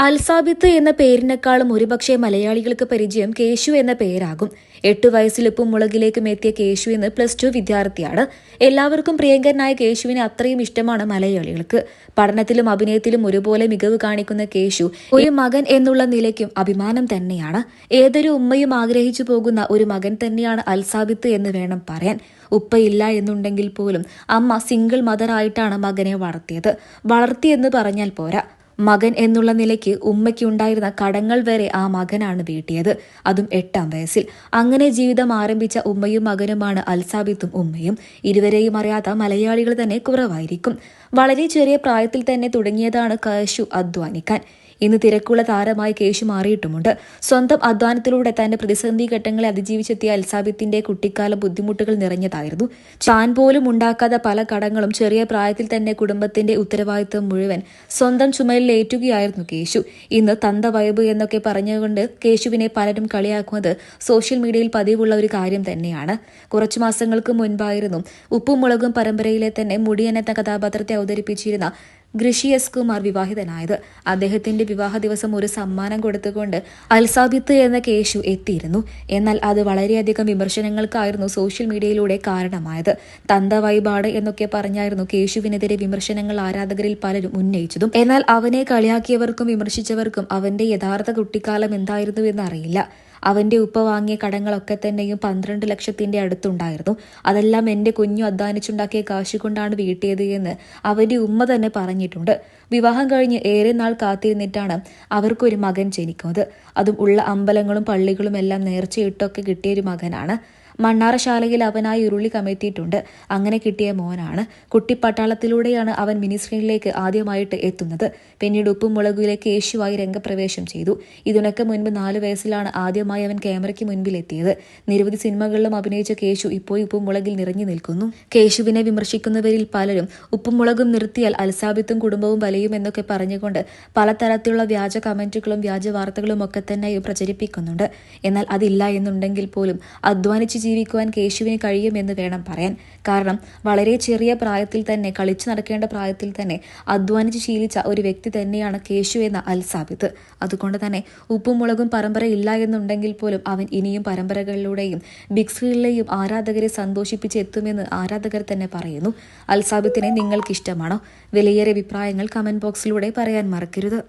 അൽസാബിത്ത് എന്ന പേരിനേക്കാളും ഒരുപക്ഷെ മലയാളികൾക്ക് പരിചയം കേശു എന്ന പേരാകും. എട്ടു വയസ്സിലിപ്പും മുളകിലേക്കും എത്തിയ കേശു എന്ന് പ്ലസ് ടു വിദ്യാർത്ഥിയാണ്. എല്ലാവർക്കും പ്രിയങ്കരനായ കേശുവിനെ അത്രയും ഇഷ്ടമാണ് മലയാളികൾക്ക്. പഠനത്തിലും അഭിനയത്തിലും ഒരുപോലെ മികവ് കാണിക്കുന്ന കേശു ഒരു മകൻ എന്നുള്ള നിലയ്ക്കും അഭിമാനം തന്നെയാണ്. ഏതൊരു ഉമ്മയും ആഗ്രഹിച്ചു പോകുന്ന ഒരു മകൻ തന്നെയാണ് അൽസാബിത്ത് എന്ന് വേണം പറയാൻ. ഉപ്പയില്ല എന്നുണ്ടെങ്കിൽ പോലും അമ്മ സിംഗിൾ മദറായിട്ടാണ് മകനെ വളർത്തിയത്. വളർത്തിയെന്ന് പറഞ്ഞാൽ പോരാ. മകൻ എന്നുള്ള നിലയ്ക്ക് ഉമ്മയ്ക്കുണ്ടായിരുന്ന കടങ്ങൾ വരെ ആ മകനാണ് വീട്ടിയത്. അതും എട്ടാം വയസ്സിൽ. അങ്ങനെ ജീവിതം ആരംഭിച്ച ഉമ്മയും മകനുമാണ് അൽസാബിത്തും ഉമ്മയും. ഇരുവരെയും അറിയാത്ത മലയാളികൾ തന്നെ കുറവായിരിക്കും. വളരെ ചെറിയ പ്രായത്തിൽ തന്നെ തുടങ്ങിയതാണ് കശു അധ്വാനിക്കാൻ. ഇന്ന് തിരക്കുള്ള താരമായി കേശു മാറിയിട്ടുമുണ്ട്. സ്വന്തം അധ്വാനത്തിലൂടെ തന്റെ പ്രതിസന്ധി ഘട്ടങ്ങളെ അതിജീവിച്ചെത്തിയ അൽസാബിത്തിന്റെ കുട്ടിക്കാല ബുദ്ധിമുട്ടുകൾ നിറഞ്ഞതായിരുന്നു. ചാൻ പോലും ഉണ്ടാക്കാത്ത പല കടങ്ങളും ചെറിയ പ്രായത്തിൽ തന്നെ കുടുംബത്തിന്റെ ഉത്തരവാദിത്വം മുഴുവൻ സ്വന്തം ചുമലിൽ ഏറ്റുകയായിരുന്നു കേശു. ഇന്ന് തന്ത വൈബ് എന്നൊക്കെ പറഞ്ഞുകൊണ്ട് കേശുവിനെ പലരും കളിയാക്കുന്നത് സോഷ്യൽ മീഡിയയിൽ പതിവുള്ള ഒരു കാര്യം തന്നെയാണ്. കുറച്ചു മാസങ്ങൾക്ക് മുൻപായിരുന്നു ഉപ്പും മുളകും പരമ്പരയിലെ തന്നെ മുടിയൻ കഥാപാത്രത്തെ അവതരിപ്പിച്ചിരുന്ന എസ് കുമാർ വിവാഹിതനായത്. അദ്ദേഹത്തിന്റെ വിവാഹ ദിവസം ഒരു സമ്മാനം കൊടുത്തുകൊണ്ട് അൽസാബിത്ത് എന്ന കേശു എത്തിയിരുന്നു. എന്നാൽ അത് വളരെയധികം വിമർശനങ്ങൾക്കായിരുന്നു സോഷ്യൽ മീഡിയയിലൂടെ കാരണമായത്. തന്ത വൈബാട് എന്നൊക്കെ പറഞ്ഞായിരുന്നു കേശുവിനെതിരെ വിമർശനങ്ങൾ ആരാധകരിൽ പലരും ഉന്നയിച്ചതും. എന്നാൽ അവനെ കളിയാക്കിയവർക്കും വിമർശിച്ചവർക്കും അവന്റെ യഥാർത്ഥ കുട്ടിക്കാലം എന്തായിരുന്നു എന്നറിയില്ല. അവന്റെ ഉപ്പ വാങ്ങിയ കടങ്ങളൊക്കെ തന്നെയും പന്ത്രണ്ട് ലക്ഷത്തിന്റെ അടുത്തുണ്ടായിരുന്നു. അതെല്ലാം എന്റെ കുഞ്ഞു അധ്വാനിച്ചുണ്ടാക്കിയ കാശ് കൊണ്ടാണ് വീട്ടിയത് എന്ന് അവന്റെ ഉമ്മ തന്നെ പറഞ്ഞിട്ടുണ്ട്. വിവാഹം കഴിഞ്ഞ് ഏറെ നാൾ കാത്തിരുന്നിട്ടാണ് അവർക്കൊരു മകൻ ജനിക്കുന്നത്. അതും ഉള്ള അമ്പലങ്ങളും പള്ളികളും എല്ലാം നേർച്ചയിട്ടൊക്കെ കിട്ടിയൊരു മകനാണ്. മണ്ണാറശാലയിൽ അവനായി ഉരുളി കമഴ്ത്തിയിട്ടുണ്ട്. അങ്ങനെ കിട്ടിയ മോനാണ്. കുട്ടിപ്പട്ടാളത്തിലൂടെയാണ് അവൻ മിനിസ്ട്രിയിലേക്ക് ആദ്യമായിട്ട് എത്തുന്നത്. പിന്നീട് ഉപ്പും മുളകിലേക്ക് യേശുവായി രംഗപ്രവേശം ചെയ്തു. ഇതിനൊക്കെ മുൻപ് നാല് വയസ്സിലാണ് ആദ്യമായി അവൻ ക്യാമറയ്ക്ക് മുൻപിലെത്തിയത്. നിരവധി സിനിമകളിലും അഭിനയിച്ച കേശു ഇപ്പോൾ ഉപ്പും മുളകിൽ നിറഞ്ഞു നിൽക്കുന്നു. കേശുവിനെ വിമർശിക്കുന്നവരിൽ പലരും ഉപ്പും മുളകും നിർത്തിയാൽ അൽസാബിത്തും കുടുംബവും വലയും എന്നൊക്കെ പറഞ്ഞുകൊണ്ട് പലതരത്തിലുള്ള വ്യാജ കമന്റുകളും വ്യാജ വാർത്തകളും ഒക്കെ തന്നെ പ്രചരിപ്പിക്കുന്നുണ്ട്. എന്നാൽ അതില്ല എന്നുണ്ടെങ്കിൽ പോലും അധ്വാനിച്ച് ജീവിക്കുവാൻ കേശുവിന് കഴിയുമെന്ന് വേണം പറയാൻ. കാരണം വളരെ ചെറിയ പ്രായത്തിൽ തന്നെ കളിച്ചു നടക്കേണ്ട പ്രായത്തിൽ തന്നെ അധ്വാനിച്ച് ശീലിച്ച ഒരു വ്യക്തി തന്നെയാണ് കേശു എന്ന അൽസാബിത്ത് അതുകൊണ്ട് തന്നെ ഉപ്പും മുളകും പരമ്പര ഇല്ല എന്നുണ്ടെങ്കിൽ പോലും അവൻ ഇനിയും പരമ്പരകളിലൂടെയും ബിഗ് സ്ക്രീനിലെയും ആരാധകരെ സന്തോഷിപ്പിച്ച് എത്തുമെന്ന് ആരാധകർ തന്നെ പറയുന്നു. അൽസാബിത്തിനെ നിങ്ങൾക്ക് ഇഷ്ടമാണോ വിലയേറെ അഭിപ്രായങ്ങൾ കമന്റ് ബോക്സിലൂടെ പറയാൻ മറക്കരുത്.